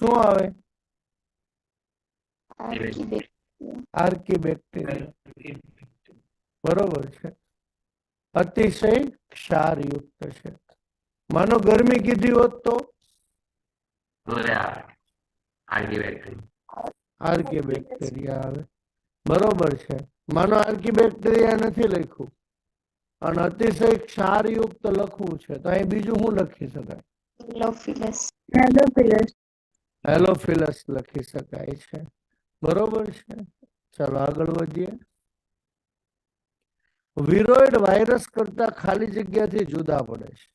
શું આવે આર્કીબેક્ટેરિયા આર્કીબેક્ટેરિયા બરોબર છે અતિશય ક્ષારયુક્ત છે માનો ગરમી કીધી હોત તો આર્કીબેક્ટેરિયા આવે બરોબર છે માનો આર્કીબેક્ટેરિયા નથી લખ્યું અને અતિશય ક્ષારયુક્ત લખવું છે તો અહીં બીજું શું લખી શકાય હેલોફિલસ લખી શકાય છે. બરોબર છે? ચાલો આગળ વધીએ. વિરોઇડ વાયરસ કરતા ખાલી જગ્યાથી જુદા પડે છે.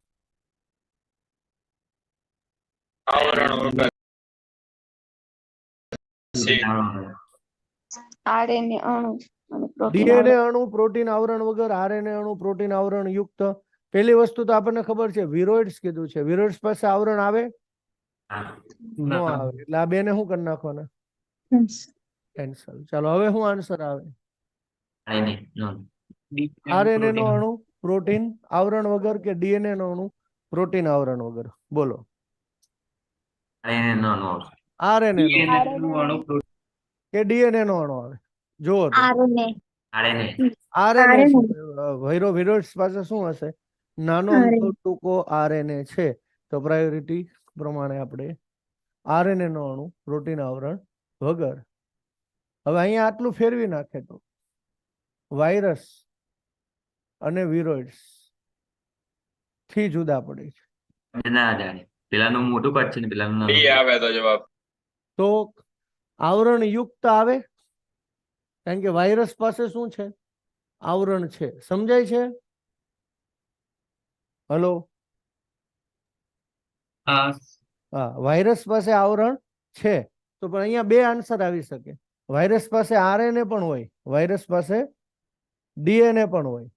ડીએનએ અણુ પ્રોટીન આવરણ વગર આરએનએ અણુ પ્રોટીન આવરણ યુક્ત. પેલી વસ્તુ તો આપણને ખબર છે વિરોઇડ્સ કીધું છે. વિરોઇડ્સ પાસે આવરણ આવે? નો આવે. એટલે આ બેને શું કરી નાખવાના? કેન્સલ ચાલો હવે શું આન્સર આવે? આરએનએ નો અણુ પ્રોટીન આવરણ વગર કે ડીએનએ નો અણુ પ્રોટીન આવરણ વગર? બોલો. આરએનએ કે ડીએનએ નો અણુ આવે? જુઓ. આરએનએ. આરએનએ. RNA. વૈરો વિરોધ પાસે શું હશે? નાનો. ટૂંકો આરએનએ છે. તો પ્રાયોરિટી પ્રમાણે આપણે આરએનએ નો અણુ પ્રોટીન આવરણ વગર. હવે અહીંયા આટલું ફેરવી નાખે તો વાયરસ અને વિરોઇડ્સથી જુદા પડે છે. પેલાનું મોટું કદ છે ને પેલાનું નાનું. આવે તો જવાબ. તો આવરણ યુક્ત આવે? કારણ કે વાયરસ પાસે શું છે? આવરણ છે. સમજાય છે? હલો? હા. વાયરસ પાસે આવરણ છે તો પણ અહીંયા બે આન્સર આવી શકે. વાયરસ પાસે આરએનએ પણ હોય વાયરસ પાસે ડીએનએ પણ હોય.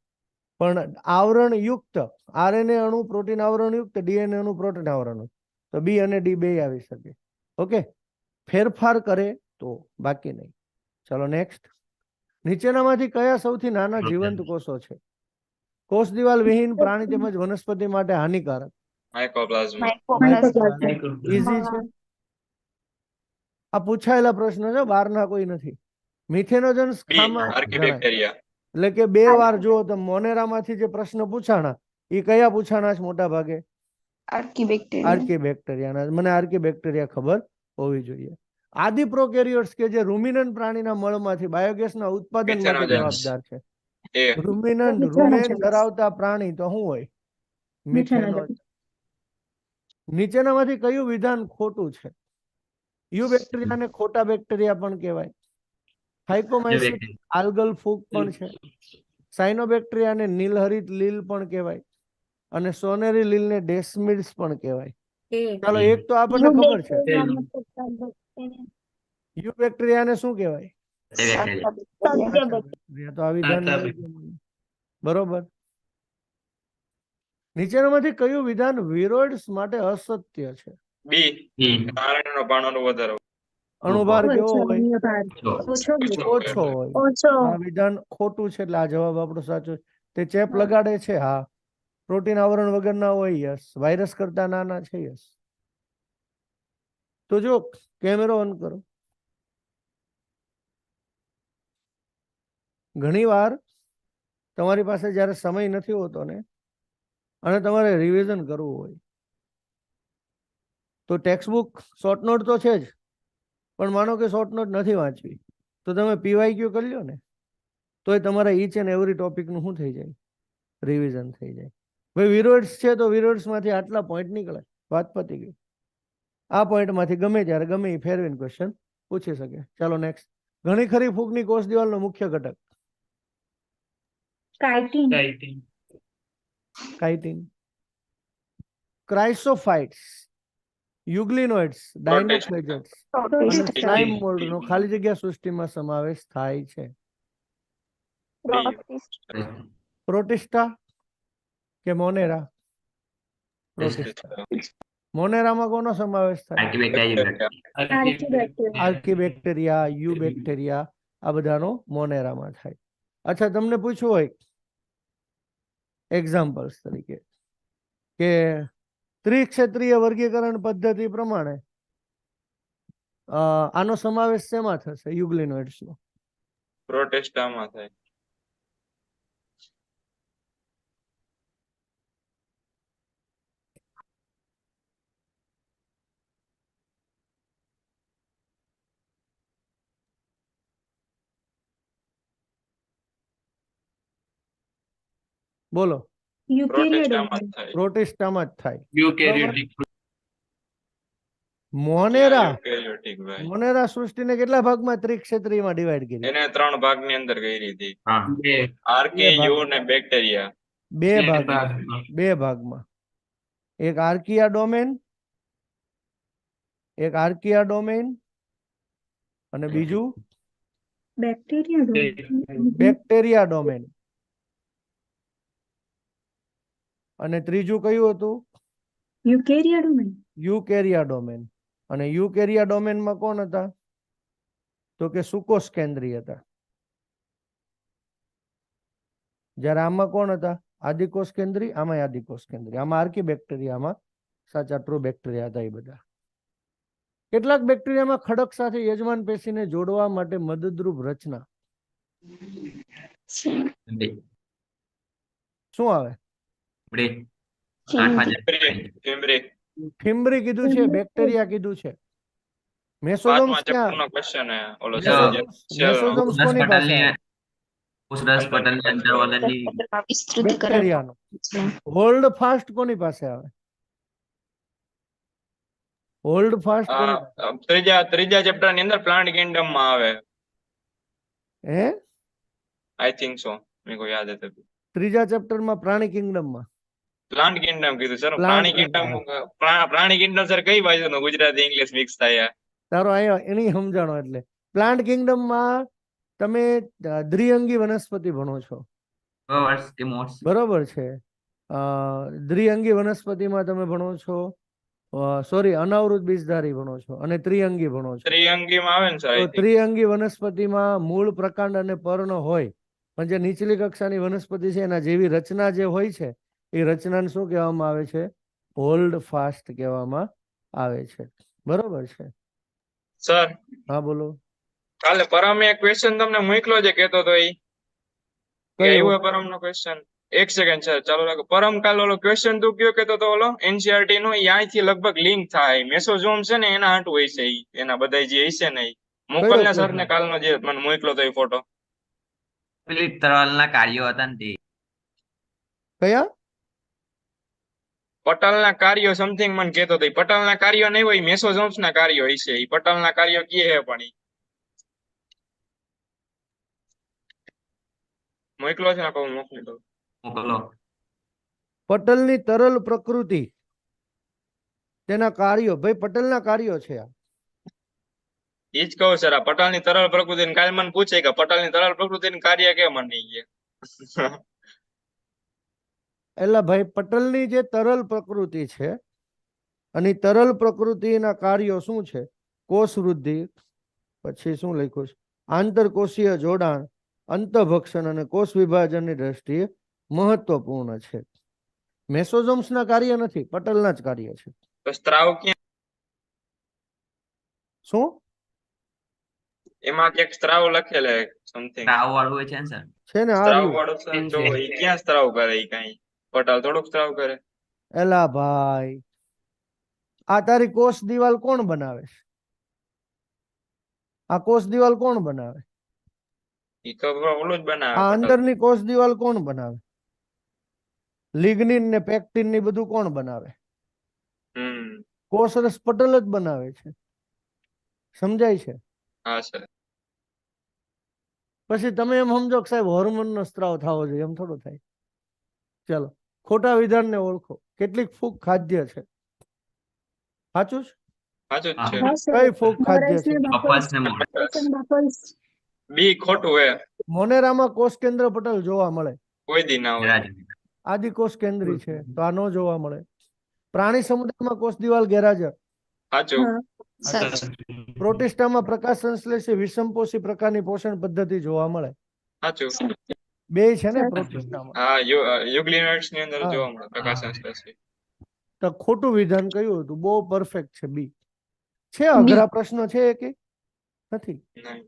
પણ આવરણ યુક્ત આરએનએ અણુ પ્રોટીન આવરણ યુક્ત ડીએનએ અણુ પ્રોટીન આવરણ તો બી અને ડી બે આવી શકે. ઓકે ફેરફાર કરે તો બાકી નહીં. ચલો નેક્સ્ટ નીચેનામાંથી કયા સૌથી નાના જીવંત કોષો છે? કોષ દિવાલ વિહીન પ્રાણી તેમજ વનસ્પતિ માટે હાનિકારક. માઇક્રોપ્લાઝમ આ પૂછાયેલા પ્રશ્ન છે બહારના કોઈ નથી. મિથેનોજન્સ ખામાં એટલે કે બે વાર જુઓ તો મોનેરામાંથી જે પ્રશ્ન પૂછાણા એ કયા પૂછાણા છે મોટા ભાગે? આર્કીબેક્ટેરિયા આર્કી મને આર્કીબેક્ટેરિયા ખબર હોવી જોઈએ. આદિ પ્રોકેરિયોટ્સ કે જે રૂમિનન્ટ પ્રાણીના મળમાંથી બાયોગેસના ઉત્પાદન માટે જવાબદાર છે. એ. રૂમિનન્ટ રૂમેન ધરાવતા પ્રાણી તો શું હોય? મિથેનો Methanogens. નીચેનામાંથી કયું વિધાન ખોટું છે? યુ બેક્ટેરિયાને ખોટા બેક્ટેરિયા પણ કહેવાય. ફાઇકોમાઇસિસ આલ્ગલ ફૂગ પણ છે. સાયનોબેક્ટેરિયાને નીલહરિત લીલ પણ કહેવાય અને સોનેરી લીલને ડેસ્મિડ્સ પણ કહેવાય. ચાલો એક તો આપણને ખબર છે. યુ બેક્ટેરિયાને શું કહેવાય? તો આ વિધાન. બરોબર. નીચેનામાંથી કયું વિધાન વિરોઇડ્સ માટે અસત્ય છે? બી. કારણનો ભાણોનો વધારો. અણુભાર કેવો હોય. ઓછો હોય. આ વિધાન ખોટું છે એટલે આ જવાબ આપણો સાચો છે. તે ચેપ લગાડે છે? હા. પ્રોટીન આવરણ વગરના હોય યસ. વાયરસ કરતા નાના છે યસ. તો જો કેમેરો ઓન કરો. ઘણીવાર તમારી પાસે જ્યારે સમય નથી હોતો ને અને તમારે રિવિઝન કરવું હોય. તો ટેક્સ્ટ બુક શોર્ટ નોટ તો છે જ પણ માનો કે શોર્ટ નોટ નથી વાંચવી તો તમે પીવાય ક્યુ કરી લ્યો ને તો એ તમારા ઈચ એન્ડ એવરી ટોપિકનું શું થઈ જાય? રિવિઝન થઈ જાય. ભાઈ વિરોડ્સ છે તો વિરોડ્સમાંથી આટલા પોઈન્ટ નીકળે વાત પતી ગઈ. આ પોઈન્ટમાંથી ગમે ત્યારે ગમે એ ફેરવીને ક્વેશ્ચન પૂછી શકે. ચાલો નેક્સ્ટ ઘણી ખરી ફૂગની કોષ દિવાલનો મુખ્ય ઘટક. કાઇટિન. કાઇટિન ક્રાઇસોફાઇટ્સ યુગ્લિનોઇડ્સ ડાયનોફ્લેજેટ્સ અને સ્લાઇમ મોલ્ડનો ખાલી જગ્યા સૃષ્ટિમાં સમાવેશ થાય છે. પ્રોટિસ્ટા કે મોનેરા પ્રોટિસ્ટા મોનેરામાં કોનો સમાવેશ થાય? આર્કિબેક્ટેરિયા યુ બેક્ટેરિયા આ બધાનો મોનેરામાં થાય. અચ્છા તમને પૂછવું હોય એક્ઝામ્પલ્સ તરીકે. કે ત્રિક્ષેત્રીય વર્ગીકરણ પદ્ધતિ પ્રમાણે આનો સમાવેશ શેમાં થશે? યુગ્લિનોઇડ્સ નો પ્રોટેસ્ટામાં થાય. બોલો. પ્રોટેસ્ટામાં જ થાય. પ્રોટિસ્ટામાં જ થાય. યુકેરિયોટિક મોનેરા. મોનેરા સૃષ્ટિને કેટલા ભાગમાં ત્રિક્ષેત્રીમાં ડિવાઈડ કરી? એને ત્રણ ભાગની અંદર કરી હતી. હા બે. આર્કી યુ ને બેક્ટેરિયા. બે ભાગ ભાગમાં. બે ભાગમાં. એક આર્કિયા ડોમેન એક આર્કિયા ડોમેન અને બીજું? Bacteria bacteria domain. અને ત્રીજું કયું હતું? Eukarya domain. Eukarya domain. અને યુકેરિયા ડોમેનમાં કોણ હતા? તો કે સુકોસ કેન્દ્રી હતા. જ્યારે આમાં કોણ હતા? આદિકોષ કેન્દ્રી આમાં આદિકોષ કેન્દ્રી. આમાં આર્કી બેક્ટેરિયામાં સાચા ટ્રુ બેક્ટેરિયા હતા એ બધા. કેટલાક બેક્ટેરિયામાં ખડક સાથે યજમાન પેશીને જોડવા માટે મદદરૂપ રચના. શું આવે? બે આઠમાં જાય. ફિમ્બ્રી ફિમ્બ્રી કીધું છે બેક્ટેરિયા કીધું છે. મેસોઝોમ્સ પાંચમા ક્યાં? ચેપ્ટર નો ક્વેશ્ચન હે ઓલો મેસોઝોમ્સ ચાલો. મેસોઝોમ્સ ઉધરસ કોની પાસે? પટલની આવે? ઉધરસ પટલની અંદર ઓલરેડી વિસ્તૃત કરેલ બેક્ટેરિયાનો. છે હોલ્ડ ફાસ્ટ કોની પાસે આવે? હોલ્ડ ફાસ્ટ કોની આ, પાસે? અ, ત્રીજા ત્રીજા ચેપ્ટરની અંદર પ્લાન્ટ કિંગડમમાં આવે. હે? આઈ થિંક સો મેં કોઈ યાદ હતું ત્રીજા ચેપ્ટરમાં પ્રાણી કિંગડમમાં. પ્લાન્ટ કિંગડમ કીધું સર. પ્રાણી કિંગડમ પ્રાણી કિંગડમ સર કઈ બાજુ ગુજરાતી ઇંગ્લિશ મિક્સ થાય તારો આયો એની સમજણો એટલે. પ્લાન્ટ કિંગડમમાં તમે દ્વિઅંગી વનસ્પતિ ભણો છો. બરોબર છે. દ્વિઅંગી વનસ્પતિમાં તમે ભણો છો. સોરી અનાવૃત બીજધારી ભણો છો અને ત્રિઅંગી ભણો છો. ત્રિઅંગીમાં આવે ને સર ત્રિઅંગી વનસ્પતિમાં મૂળ પ્રકાંડ અને પર્ણ હોય. પણ જે નીચલી કક્ષાની વનસ્પતિ છે એના જેવી રચના જે હોય છે એ રચનાને શું કહેવામાં આવે છે? હોલ્ડ ફાસ્ટ કહેવામાં આવે છે. બરોબર છે? સર. હા બોલો. કાલે પરમે એક ક્વેશ્ચન તમને મોકલો છે કેતો તો એ. કે કયો? પરમ નો ક્વેશ્ચન એક સેકન્ડ સર. ચાલુ રાખો. પરમ કાલ ઓલો ક્વેશ્ચન તું કયો કેતો તો ઓલો એનસીઆરટી નો અહીંયાથી અહીંથી લગભગ લિંક થાય. મેસોઝોમ છે ને એના હાટુ હોય છે એના બધા જે હશે ને એ મોકલ ને સર ને? કાલનો જે મને મોકલો તો એ ફોટો પેલી ના કાર્યો હતા ને તે. કયા? પટલના કાર્યો સમથિંગ મને કહેતો હતો પટલના કાર્યો નહીં હોય મેસોઝોમ્સ ના કાર્યો હશે એ પટલના કાર્યો કીએ હે પણ મોકલો છે ને કહું મોકલી દઉં. મોકલો. પટલની તરલ પ્રકૃતિ. તેના કાર્યો ભાઈ પટલના કાર્યો છે આ. ઈ જ કહું સર આ પટલની તરલ પ્રકૃતિ કાલે મને પૂછે કે પટલની તરલ પ્રકૃતિ કાર્ય કેમ મને નહીં કે? એટલે ભાઈ પટલની જે તરલ પ્રકૃતિ છે અને તરલ પ્રકૃતિના કાર્યો શું છે? કોષ વૃદ્ધિ પછી શું લખ્યું છે? આંતરકોષીય જોડાણ અંતભક્ષણ અને કોષ વિભાજનની દ્રષ્ટિએ મહત્વપૂર્ણ છે. મેસોઝોમ્સના કાર્ય નથી પટલના જ કાર્ય છે. તો સ્ત્રાવ ક્યાં? શું? એમાં ક્યાંક સ્ત્રાવ લખેલે સમથિંગ સ્ત્રાવ વાળું હોય છે ને સર? છે ને આ સ્ત્રાવ વાળું વાળો સર જો એ ક્યાં સ્ત્રાવ કરે એ કાંઈ? પટલ થોડોક સ્ત્રાવ કરે. એલા ભાઈ. આ તારી કોષ દિવાલ કોણ બનાવે છે? આ કોષ દિવાલ કોણ બનાવે? ઈ તો ઓલો જ બનાવે આ અંદરની કોષ દિવાલ કોણ બનાવે? લિગ્નિન ને પેક્ટિનની બધું કોણ બનાવે? હમ. કોષરસ પટલ જ બનાવે છે. સમજાય છે? હા સર પછી તમે એમ સમજો કે સાહેબ હોર્મોન નો સ્ત્રાવ થવો જોઈએ એમ થોડો થાય. ચાલો. ખોટા વિધાનને ઓળખો. કેટલીક ફૂગ ખાદ્ય છે. સાચું છે? સાચું જ છે. હા. કઈ ફૂગ ખાદ્ય છે? કપાસ ને મોર્સ બી ખોટું હે. મોનેરામાં કોષ કેન્દ્ર પટલ જોવા મળે. કોઈ દી ના હોય. ગેરહાજર. આદિકોષ કેન્દ્રી છે તો આ ન જોવા મળે. પ્રાણી સમુદાયમાં કોષ દિવાલ ગેરહાજર. પ્રોટિસ્ટામાં પ્રકાશ સંશ્લેષી વિષમપોષી પ્રકારની પોષણ પદ્ધતિ જોવા મળે. સાચું. બે છે ને પ્રોટિસ્ટામાં હા યુગ્લિનોઇડ્સની અંદર જોવા મળે પ્રકાશ સંશ્લેષી તો ખોટું વિધાન કયું હતું? બહુ પરફેક્ટ છે બી. છે અઘરા પ્રશ્ન છે કે? નથી. પણ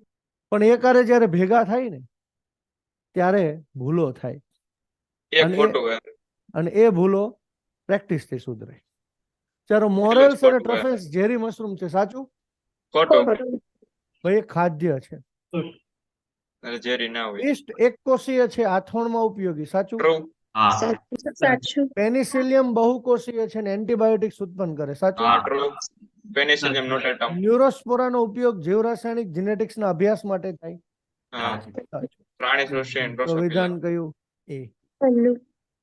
પણ એકારે જ્યારે ભેગા થાય ને ત્યારે ભૂલો થાય. અને એ- ખોટું હે. અને એ ભૂલો પ્રેક્ટિસથી સુધરે. ચાલો મોરલ્સ અને ખોટું ઝેરી મશરૂમ છે સાચું? ખોટું. ભાઈ ખાદ્ય છે. ઝેરી ના હોય. ઈસ્ટ એક કોષીય છે આથોણમાં ઉપયોગી. સાચું? સાચું પેનિસિલિયમ બહુકોષીય છે ને એન્ટીબાયોટિક્સ ઉત્પન્ન કરે. સાચું? પેનિસિલિયમ નોટ એટમ ન્યુરોસ્પોરાનો ઉપયોગ જીવરાસાયણિક જેનેટિક્સના અભ્યાસ માટે થાય. હા. સાચું. પ્રાણી સૃષ્ટિ વિધાન કયું? એ.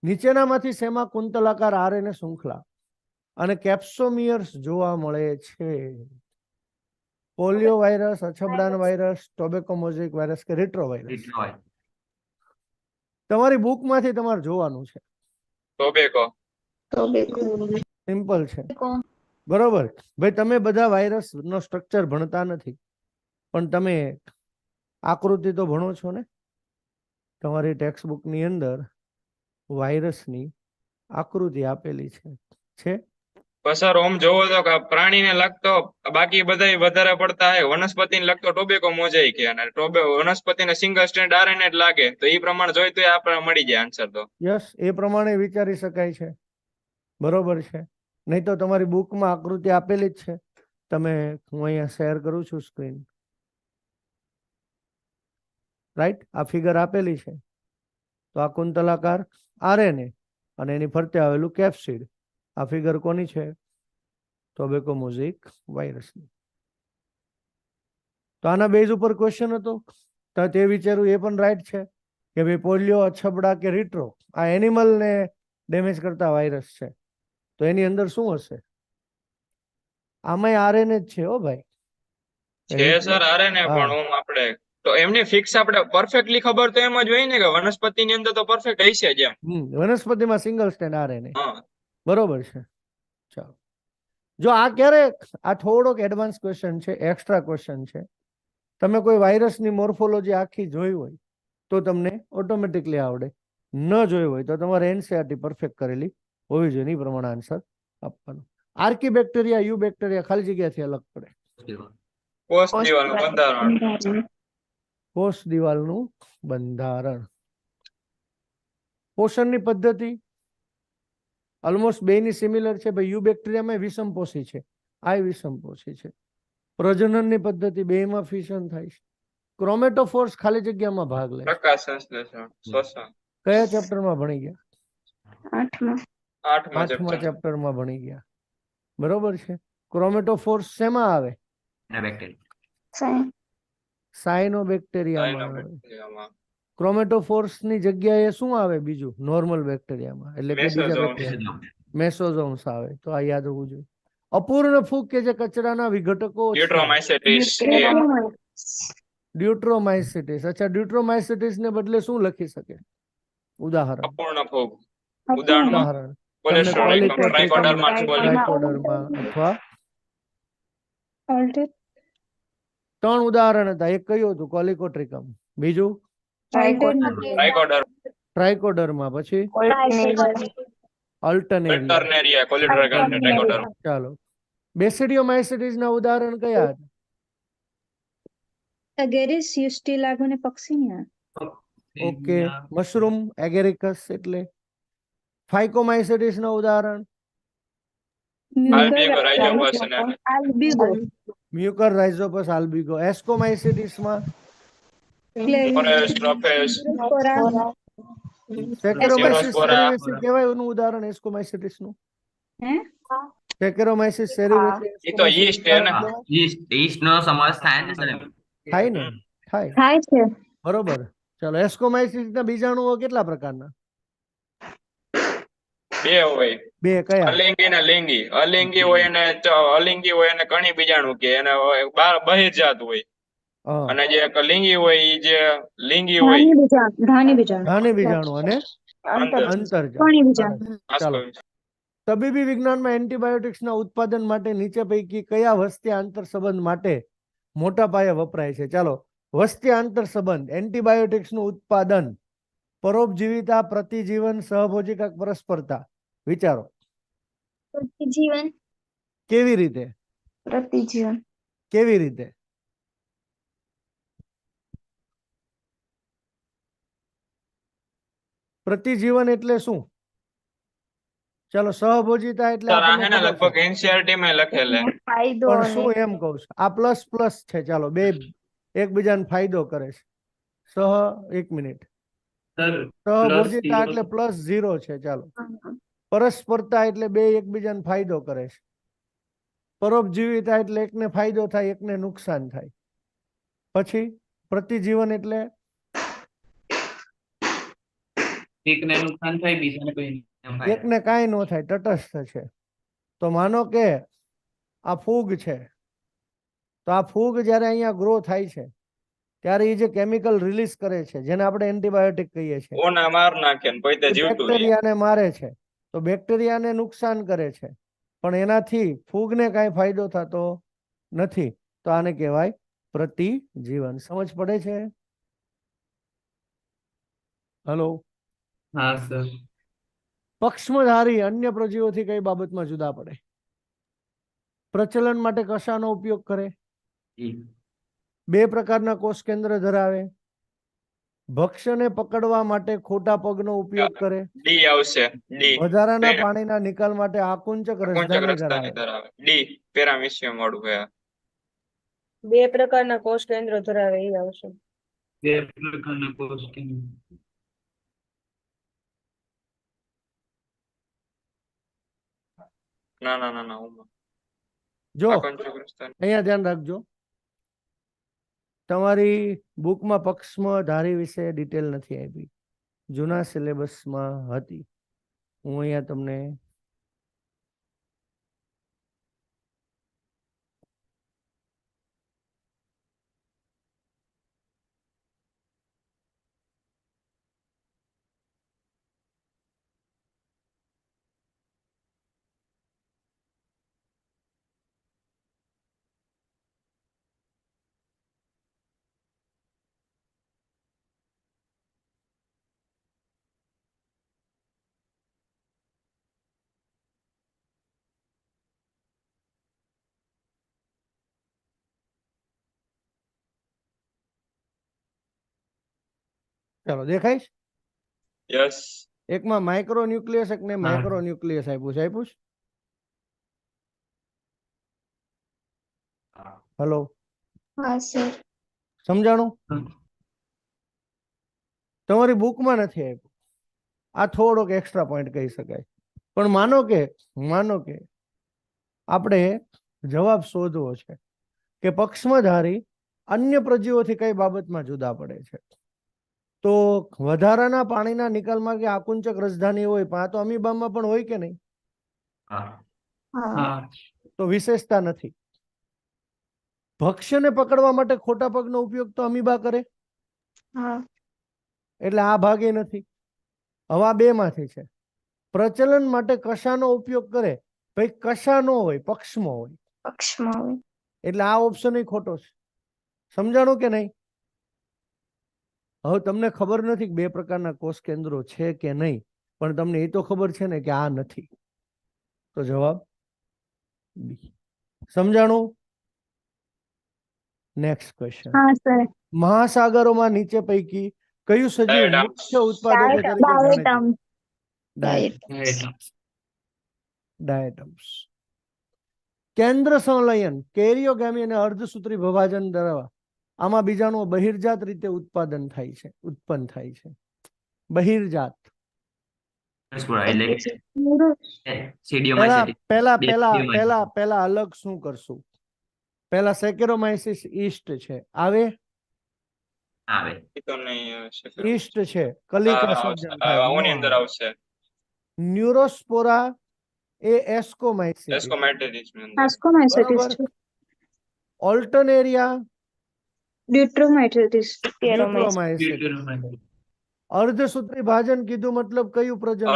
નીચેનામાંથી શેમાં કુંતલાકાર આરએનએ શૃંખલા? અને કેપ્સોમિયર્સ જોવા મળે છે. પોલિયો વાયરસ અછબડાન વાયરસ ટોબેકોમોઝિક વાયરસ કે રેટ્રો વાયરસ તમારી તમારી બુકમાંથી તમારે જોવાનું છે. ટોબેકો સિમ્પલ છે. બરોબર. ભાઈ તમે બધા વાયરસ નો સ્ટ્રક્ચર ભણતા નથી. પણ તમે આકૃતિ તો ભણો છો ને? તમારી ટેક્સ્ટની અંદર વાયરસની આકૃતિ આપેલી છે. છે? પણ સર ઓમ જોવો તો કે પ્રાણીને લગતો બાકી બધા વધારે પડતા હે, વનસ્પતિને લગતો ટોબેકો મોજાઈ કે અને ટોબે, વનસ્પતિને સિંગલ સ્ટેન્ડ આરએનએ જ લાગે, તો એ પ્રમાણે જોઈ તો આપણે મળી જાય આન્સર તો. યસ એ પ્રમાણે વિચારી શકાય છે. બરોબર છે. નહીં તો તમારી બુકમાં આકૃતિ આપેલી જ છે. તમે, હું અહીંયા શેર કરું છું સ્ક્રીન રાઈટ આ ફિગર આપેલી છે. તો આ કુંતલાકાર આરએનએ અને એની ફરતે આવેલું કેપ્સિડ આ ફિગર કોની છે? ટોબેકોમોઝિક વાયરસની તો આના બેઝ ઉપર ક્વેશ્ચન હતો. તો તે વિચાર્યું એ પણ રાઈટ છે કે ભાઈ પોલિયો અછબડા કે રીટ્રો આ એનિમલને ડેમેજ કરતા વાયરસ છે. તો એની અંદર શું હશે? આમાંય આરએનએ જ છે હો ભાઈ. છે સર આરએનએ. પણ ઓમ આપણે તો એમની ફિક્સ આપણે પરફેક્ટલી ખબર તો એમ જ હોય ને કે વનસ્પતિની અંદર તો પરફેક્ટ હશે જ એમ. વનસ્પતિમાં સિંગલ સ્ટેન્ડ આરએનએ બરોબર છે. ચાલો. જો આ ક્યારેક આ થોડોક એડવાન્સ ક્વેશ્ચન છે એક્સ્ટ્રા ક્વેશ્ચન છે. તમે કોઈ વાયરસની મોર્ફોલોજી આખી જોઈ હોય તો તમને ઓટોમેટિકલી આવડે. ન જોઈ હોય તો તમારે એનસીઆરટી પરફેક્ટ કરેલી હોવી જોઈએ એ પ્રમાણે આન્સર આપવાનો. આર્કી બેક્ટેરિયા યુ બેક્ટેરિયા ખાલી જગ્યાથી અલગ પડે. કોષ દિવાલનું બંધારણ. કોષ દિવાલનું બંધારણ. પોષણની પદ્ધતિ ઓલમોસ્ટ બેની સિમિલર છે. ભાઈ યુ બેક્ટેરિયામાં વિષમપોષી છે. આ વિષમપોષી છે. પ્રજનનની પદ્ધતિ બેમાં ફિશન થાય છે. ક્રોમેટોફોર્સ ખાલી જગ્યામાં ભાગ લે છે. પ્રકાશ સંશ્લેષણ શ્વસન. કયા ચેપ્ટરમાં ભણી ગયા? આઠમાં. ચેપ્ટરમાં ભણી ગયા. બરોબર છે. ક્રોમેટોફોર્સ શેમાં આવે? સાયનો બેક્ટેરિયામાં આવે. બેક્ટેરિયામાં ક્રોમેટોફોર્સની જગ્યાએ શું આવે બીજું? નોર્મલ બેક્ટેરિયામાં એટલે કે બીજા મેસોઝોમ્સ આવે. તો આ યાદ હોવું જોઈએ. અપૂર્ણ ફૂગ કે જે કચરાના વિઘટકો છે. ડ્યુટ્રોમાઇસિટિસ અચ્છા ડ્યુટ્રોમાઇસિટિસ ને બદલે શું લખી શકે? ઉદાહરણ. અપૂર્ણ ફૂગ. ઉદાહરણ. ત્રણ ઉદાહરણ હતા. એક કયું હતું? કોલિકોટ્રિકમ બીજું? ટ્રાઇકોડર ટ્રાઇકોડર્મા પછી? અલ્ટરનેરિયા કોલિડ્રેગન ચાલો. બેસિડિયોમાઇસિટિસ ના ઉદાહરણ કયા હતા? એગેરિસ યુસ્ટી લાગુ ને પક્ષી ઓકે. મશરૂમ એગેરિકસ એટલે? ફાઇકોમાઇસિટિસનું ઉદાહરણ? Albugo Rhizopus Albugo Mucor Rhizopus Albugo એસ્કોમાઇસિટિસમાં ફોરેસ્ટ ટ્રોફેસ સેકેરોમાઇસિસ કહેવાય એનું ઉદાહરણ એસ્કોમાઇસિટિસનું હે સેકેરોમાઇસિસ સેરિવેસિસ ઈ તો yeast હે ને ઈસ્ટ ઈસ્ટ નો સમાવેશ થાય ને સર થાય ને થાય થાય છે બરોબર ચાલો એસ્કોમાઇસિસ ના બીજાણુઓ કેટલા પ્રકારના બે હોય બે કયા અલિંગી ને લિંગી અલિંગી હોય અને અલિંગી હોય અને કણી બીજાણુ કે એને બહાર બહિર્જાત હોય અને જે લિંગી હોય એ જે લિંગી હોય ધાની બીજા ધાની બીજાણુ. અને? અંતર. અંતર્જાત પાણી બીજા ચાલો. તબીબી વિજ્ઞાનમાં એન્ટીબાયોટિક્સના ઉત્પાદન માટે નીચે પૈકી કયા વસ્તી આંતર સંબંધ માટે મોટા પાયે વપરાય છે? ચાલો. વસ્તી આંતર સંબંધ એન્ટીબાયોટિક્સનું ઉત્પાદન પરોપજીવિતા પ્રતિજીવન સહભોજિકા પરસ્પરતા. વિચારો. પ્રતિજીવન. કેવી રીતે? પ્રતિજીવન. કેવી રીતે? પ્રતિજીવન એટલે શું? ચાલો સહભોજિતા એટલે લગભગ એનસીઆરટી માં લખેલે. પણ શું એમ કહું છું? આ પ્લસ પ્લસ છે. ચાલો બે એકબીજાને ફાયદો કરે છે. સહ એક મિનિટ. સહભોજીતા સહભોજિતા એટલે પ્લસ ઝીરો છે. ચાલો. પરસ્પરતા એટલે બે એકબીજાને ફાયદો કરે છે. પરોપજીવિતા એટલે એકને ફાયદો થાય એકને નુકસાન થાય. પછી પ્રતિજીવન એટલે એકને નુકસાન થાય બીજાને કોઈ એકને કાંઈ ન થાય તટસ્થ છે. તો માનો કે આ ફૂગ છે. તો આ ફૂગ જ્યારે અહીંયા ગ્રો થાય છે ત્યારે એ જે કેમિકલ રિલીઝ કરે છે જેને આપણે એન્ટીબાયોટિક કહીએ છીએ. ઓના માર નાખે ને પોતે એ જીવતું બેક્ટેરિયાને મારે છે. તો બેક્ટેરિયાને નુકસાન કરે છે. પણ એનાથી ફૂગને કાંઈ ફાયદો થતો નથી. તો આને કહેવાય પ્રતિજીવન. સમજ પડે છે? હલો હા સર પક્ષમધારી અન્ય પ્રજીવોથી કઈ બાબતમાં જુદા પડે? પ્રચલન માટે કશાનો ઉપયોગ કરે? બે પ્રકારના કોષ કેન્દ્ર ધરાવે? ભક્ષ્યને પકડવા માટે ખોટા પગનો ઉપયોગ કરે? ડી આવશે. ડી. વધારાના પાણીના નિકાલ માટે આકુંચક કોંચક રસધાની ધરાવે. ડી. પેરામિશિયમ વાળું હે બે પ્રકારના કોષ કેન્દ્ર ધરાવે એ આવશે. બે પ્રકારના કોષ કેન્દ્ર. ના ના ના ના ઓમાં. જો અહીંયા ધ્યાન રાખજો. તમારી બુકમાં પક્ષમધારી વિશે ડિટેલ નથી આપી. જૂના સિલેબસમાં હતી. હું અહીંયા તમને ચાલો દેખાઈશ યસ એકમાં માઇક્રો ન્યુક્લિયસ એકને હા. માઇક્રો ન્યુક્લિયસ આપ્યું છે આપ્યું છે? હલો હા સર સમજાણું? તમારી બુકમાં નથી આપ્યું. આ થોડોક એક્સ્ટ્રા પોઈન્ટ કહી શકાય. પણ માનો કે માનો કે આપણે જવાબ શોધવો છે કે પક્ષમધારી અન્ય પ્રજીવોથી કઈ બાબતમાં જુદા પડે છે? તો વધારાના પાણીના નિકાલમાં કે આકુંચક રસધાની હોય પણ આ તો અમીબામાં પણ હોય કે નહીં? હા. હા. હા. તો વિશેષતા નથી. ભક્ષ્યને પકડવા માટે ખોટા પગનો ઉપયોગ તો અમીબા કરે? હા. એટલે આ ભાગે નથી. હવા બે માંથી છે. પ્રચલન માટે કશાનો ઉપયોગ કરે? ભાઈ કશાનો હોય પક્ષમાં હોય. પક્ષમાં હોય. એટલે આ ઓપ્શન ખોટો છે. સમજાણું કે નહીં? હવે તમને ખબર નથી બે પ્રકારના કોષ કેન્દ્રો છે કે નહીં પણ તમને એ તો ખબર છે ને કે આ નથી. તો જવાબ બી. સમજાણું? નેક્સ્ટ ક્વેશ્ચન મહાસાગરોમાં નીચે પૈકી કયું સજીવ. મુખ્ય ઉત્પાદકો તરીકે. ડાયટમ્સ. કેન્દ્ર સંલયન કેરિયોગામી અને અર્ધસૂત્રી વિભાજન ધરાવવા આમાં બીજાણુઓ બહિર્જાત રીતે ઉત્પાદન થાય છે ઉત્પન્ન થાય છે. બહિર્જાત. પેલા પેલા પેલા પેલા અલગ શું કરશું? પેલા સેકેરોમાઇસિસ ઈસ્ટ છે. આવે? ઈસ્ટ છે. કલિકા સર્જન અંદર આવશે. ન્યુરોસ્પોરા એ એસ્કોમાઇસિસ એસ્કોમેટેરિસની અર્ધસૂત્રી ભાજન કીધું મતલબ કયું પ્રજનન?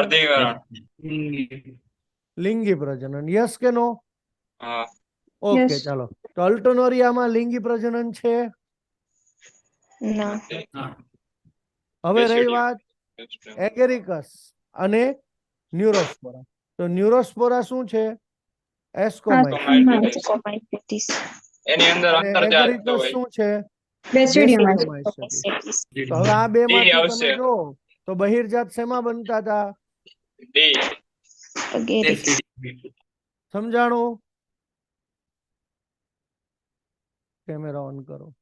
લિંગી. પ્રજનન. યસ કે નો ઓકે ચાલો. તો અલ્ટોનોરિયામાં લિંગી પ્રજનન છે? હવે રહી વાત એગેરિકસ અને ન્યુરોસ્પોરા. તો ન્યુરોસ્પોરા શું છે? એસ્કોમાઇટિસ એની અંદર શું છે? તો હવે આ બે માંથી. તમે જો તો બહિર્જાત શેમાં બનતા હતા સમજાણું? કેમેરા ઓન કરો.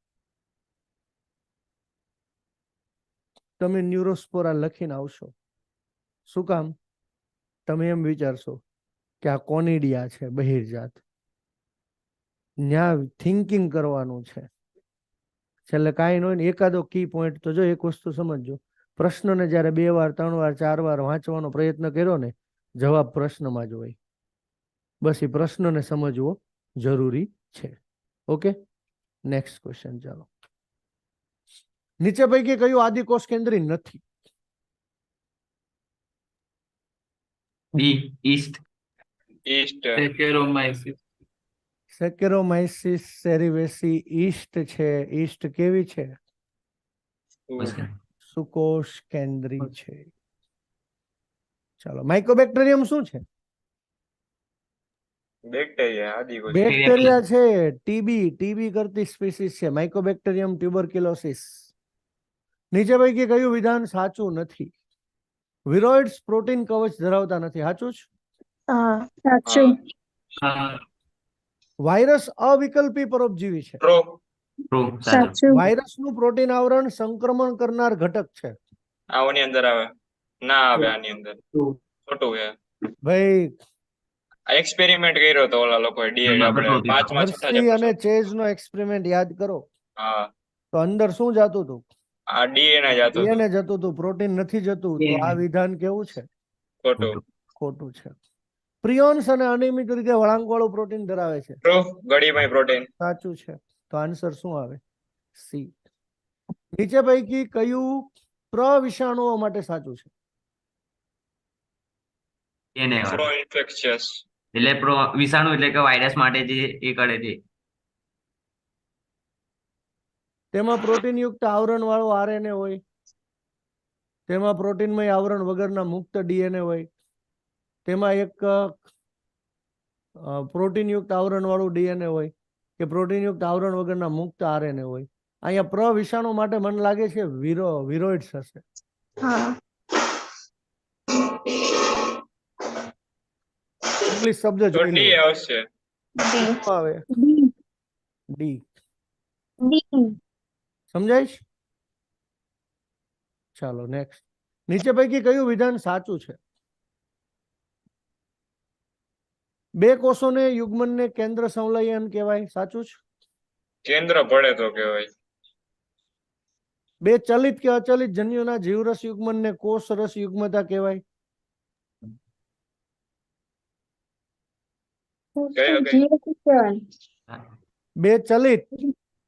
તમે ન્યુરોસ્પોરા લખીને આવશો. શું કામ? તમે એમ વિચારશો કે આ કોનિડિયા છે બહિર્જાત. ન્યા થિંકિંગ કરવાનું છે. છેલ્લે કાંઈ ન હોય ને એકાદો કી પોઈન્ટ તો જો એક વસ્તુ સમજજો. પ્રશ્નને જ્યારે બે વાર ત્રણ વાર ચાર વાર વાંચવાનો પ્રયત્ન કર્યો ને જવાબ પ્રશ્નમાં જ હોય. બસ એ પ્રશ્નને સમજવો જરૂરી છે. ઓકે? નેક્સ્ટ ક્વેશ્ચન ચાલો. નીચે પૈકી કયું આદિકોષ કેન્દ્રી નથી? B yeast. Yeast saccharomyces cerevisiae yeast છે. ઈસ્ટ કેવી છે? સુકોષ કેન્દ્રી છે. ચાલો માઇકોબેક્ટેરિયમ શું છે? બેક્ટેરિયા છે. ટીબી ટીબી કરતી સ્પીસીસ છે. માઇકોબેક્ટેરિયમ ટ્યુબરક્યુલોસિસ નીચે પૈકી કયું વિધાન સાચું નથી? વિરોઇડ્સ પ્રોટીન કવચ ધરાવતા નથી. સાચું છે સાચું. વાયરસ અવિકલ્પી પરોપજીવી છે. વાયરસ ટ્રુ સાચું. સાચું. વાયરસનું પ્રોટીન આવરણ સંક્રમણ કરનાર ઘટક છે. આની અંદર આવે. ના આવે આની અંદર. ખોટું છે. ભાઈ એક્સપેરિમેન્ટ કર્યો તો ઓલા લોકોએ ડીએનએ એમાં આપણે પાંચમા છઠ્ઠા અને ચેઝ નો એક્સપેરિમેન્ટ યાદ કરો. હા. તો અંદર શું જતું હતું? આ ડીએનએ જતું. ડીએનએ જતું હતું પ્રોટીન નથી જતું તો આ વિધાન કેવું છે? ખોટું. ખોટું છે. પ્રિયોન્સ અને અનિયમિત રીતે વળાંક વાળું પ્રોટીન ધરાવે છે. ટ્રુ ગળીમય પ્રોટીન. સાચું છે. તો આન્સર શું આવે? સી. નીચે પૈકી કયું પ્રવિષાણુઓ માટે સાચું છે? એને પ્રો ઇન્ફેક્શિયસ એટલે પ્રો વિષાણુ એટલે કે વાયરસ માટે જે એ કરે છે. તેમાં પ્રોટીન યુક્ત આવરણ વાળો આરએનએ હોય. તેમાં પ્રોટીનમય આવરણ વગરના મુક્ત ડીએનએ હોય. તેમાં એક પ્રોટીનયુક્ત આવરણવાળું આવરણ વાળું ડીએનએ હોય કે પ્રોટીનયુક્ત આવરણ વગરના મુક્ત આરએનએ હોય. અહીંયા પ્ર વિષાણુ માટે મને લાગે છે વિરો વિરોઇડ્સ હશે ઇંગ્લિશ શબ્દ જોઈ આવશે. આવે. ડી. ચાલો નેક્સ્ટ. નીચે પૈકી કયું વિધાન સાચું છે? બે કોષોને યુગ્મનને કેન્દ્ર સંલયન કહેવાય સાચું છે કેન્દ્ર પડે તો કહેવાય. બે ચલિત કે અચલિત જન્યુના જીવરસ યુગ્મનને કોષ રસ યુગ્મતા કહેવાય? બે ચલિત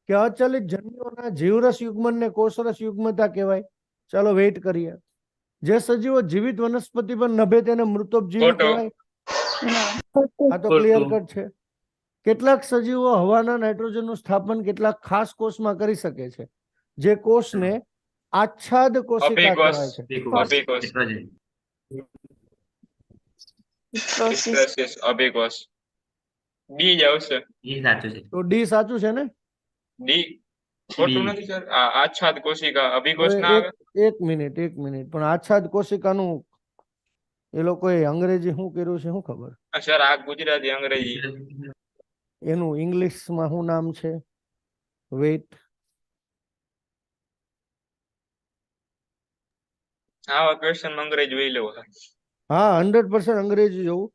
કે અચલિત જન્યુઓના જીવરસ યુગ્મનને કોષરસ યુગ્મતા કહેવાય. ચાલો વેઇટ કરીએ. જે સજીવો જીવિત વનસ્પતિ પર નભે તેને મૃતોપજીવી કહેવાય. આ તો ક્લિયર કટ છે. કેટલાક સજીવો હવાના નાઇટ્રોજનનું સ્થાપન કેટલાક ખાસ કોષમાં કરી શકે છે જે કોષને આચ્છાદ કોશિકા કહેવાય છે. ડી જ આવશે. એ સાચું છે. તો ડી સાચું છે ને? ડી. ખોટું નથી સર? આચ્છાદ કોશિકા અભિકોષ ના આવે? એક મિનિટ એક મિનિટ. પણ આચ્છાદ કોશિકાનું એ લોકોએ અંગ્રેજી શું કર્યું છે શું ખબર? આ સર આ ગુજરાતી અંગ્રેજી. એનું ઇંગ્લિશમાં શું નામ છે? વેઇટ આવા ક્વેશ્ચન અંગ્રેજી જોઈ લેવો હા હંડ્રેડ પર્સન્ટ અંગ્રેજી જોવું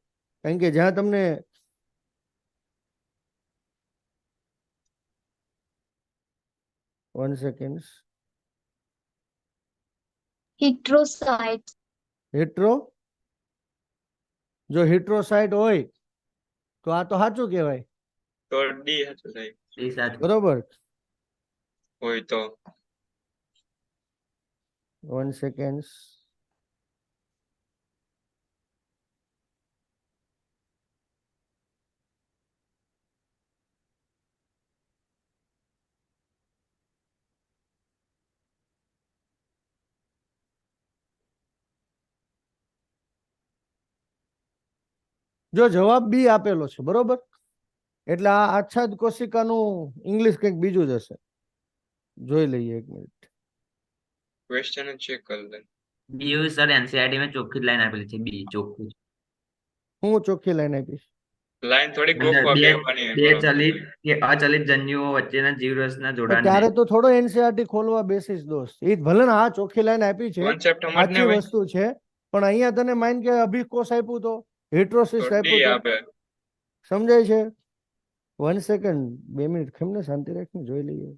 કારણ કે જ્યાં તમને વન સેકન્ડ Heterocytes. હિટ્રો જો હિટ્રોસાઇટ હોય તો આ તો સાચું કહેવાય. તો ડી સાચું થાય. એ સાચું. બરોબર? હોય તો. વન સેકન્ડ જો જવાબ બી આપેલો છે બરોબર? એટલે આ આચ્છાદ કોશિકાનું ઇંગ્લિશ કંઈક બીજું જ હશે. જોઈ લઈએ એક મિનિટ. ક્વેશ્ચન ચેક કરી લે બી સર એનસીઆરટી માં ચોખ્ખી લાઈન આપેલી છે બી ચોખ્ખી હું ચોખ્ખી લાઈન આપીશ. લાઈન થોડી ગોખવા બે- ચલિત કે અચલિત જન્યુઓ વચ્ચેના જીવરસના જોડાણ ત્યારે તો થોડો એનસીઆરટી ખોલવા બેસીસ દોસ્ત. એ ભલે ને આ ચોખ્ખી લાઈન આપી છે કોન્સેપ્ટ સાચી વસ્તુ છે પણ અહીંયા તને માઇન કે અભિકોષ આપ્યું તો? હિટ્રોસિસ સમજાય છે? વન સેકન્ડ બે મિનિટ. કેમને શાંતિ રાખીને જોઈ લઈએ.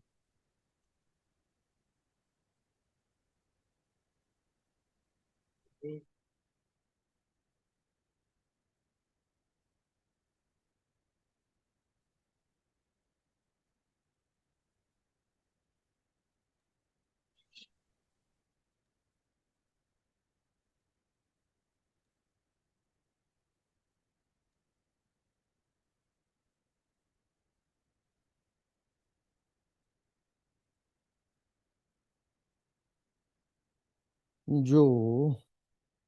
જો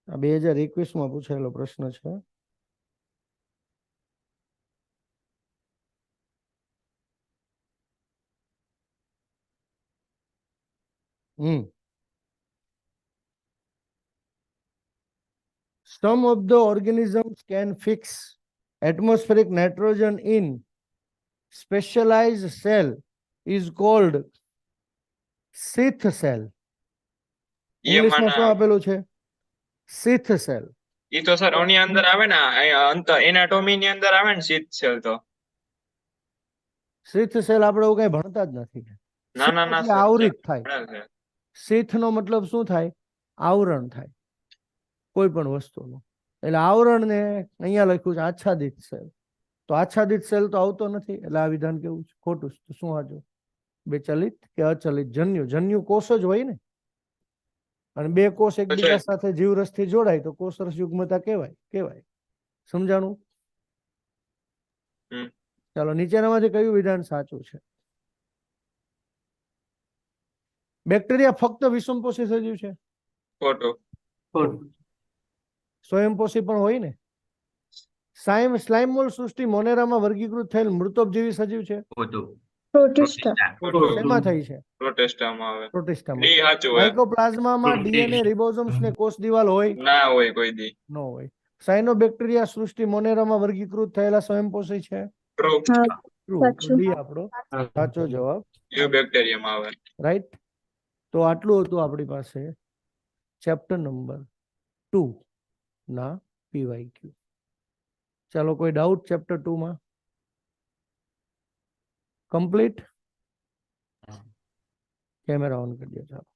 આ બે હજાર એકવીસ માં પૂછાયેલો પ્રશ્ન છે હમ Some of the organisms can fix atmospheric nitrogen in specialized cell is called sheath cell. ઇંગ્લિશમાં શું આપેલું છે? Sheath સેલ એ તો સર ઓની અંદર આવે ને અંત એનાટોમી ની અંદર આવે ને શીત સેલ તો. Sheath સેલ આપણે એવું કઈ ભણતા જ નથી. ના ના ના આવરિત થાય. ભણેલ નો મતલબ શું થાય? આવરણ થાય. કોઈ પણ વસ્તુનું. એટલે આવરણને અહીંયા લખ્યું છે આચ્છાદિત સેલ તો આચ્છાદિત સેલ તો આવતો નથી. એટલે આ વિધાન કેવું છે? ખોટું તો શું હાજો બે ચલિત કે અચલિત? જન્યુ. જન્યુ કોષ જ હોય ને. અને બે કોષ એકબીજા. સાથે જીવરસથી જોડાય તો કોષરસ યુગ્મતા કહેવાય કહેવાય. સમજાણું? ચાલો નીચેનામાંથી કયું વિધાન સાચું છે? બેક્ટેરિયા ફક્ત વિષમપોષી સજીવ છે? ખોટું ખોટું સ્વયંપોષી પણ હોય ને? સાયમ સ્લાઇમોલ સૃષ્ટિ મોનેરામાં વર્ગીકૃત થયેલ મૃતોપજીવી સજીવ છે? ખોટું પ્રોટિસ્ટા ખોટું થઈ છે? પ્રોટેસ્ટામાં આવે. પ્રોટિસ્ટામાં ડી સાચું હોય. માઇકોપ્લાઝમામાં ડીએનએ રિબોઝોમ્સ ને કોષ દિવાલ હોય? ના હોય કોઈ દી. ન હોય. સાયનોબેક્ટેરિયા સૃષ્ટિ મોનેરામાં વર્ગીકૃત થયેલા સ્વયંપોષી છે? ટ્રુ. ડી આપણો. સાચો જવાબ. આવે. રાઈટ તો આટલું હતું આપણી પાસે. ચેપ્ટર નંબર ટુ ના પીવાય ક્યુ ચાલો કોઈ ડાઉટ ચેપ્ટર ટુ માં? કમ્પ્લીટ કેમેરા ઓન કરી દો ચાલો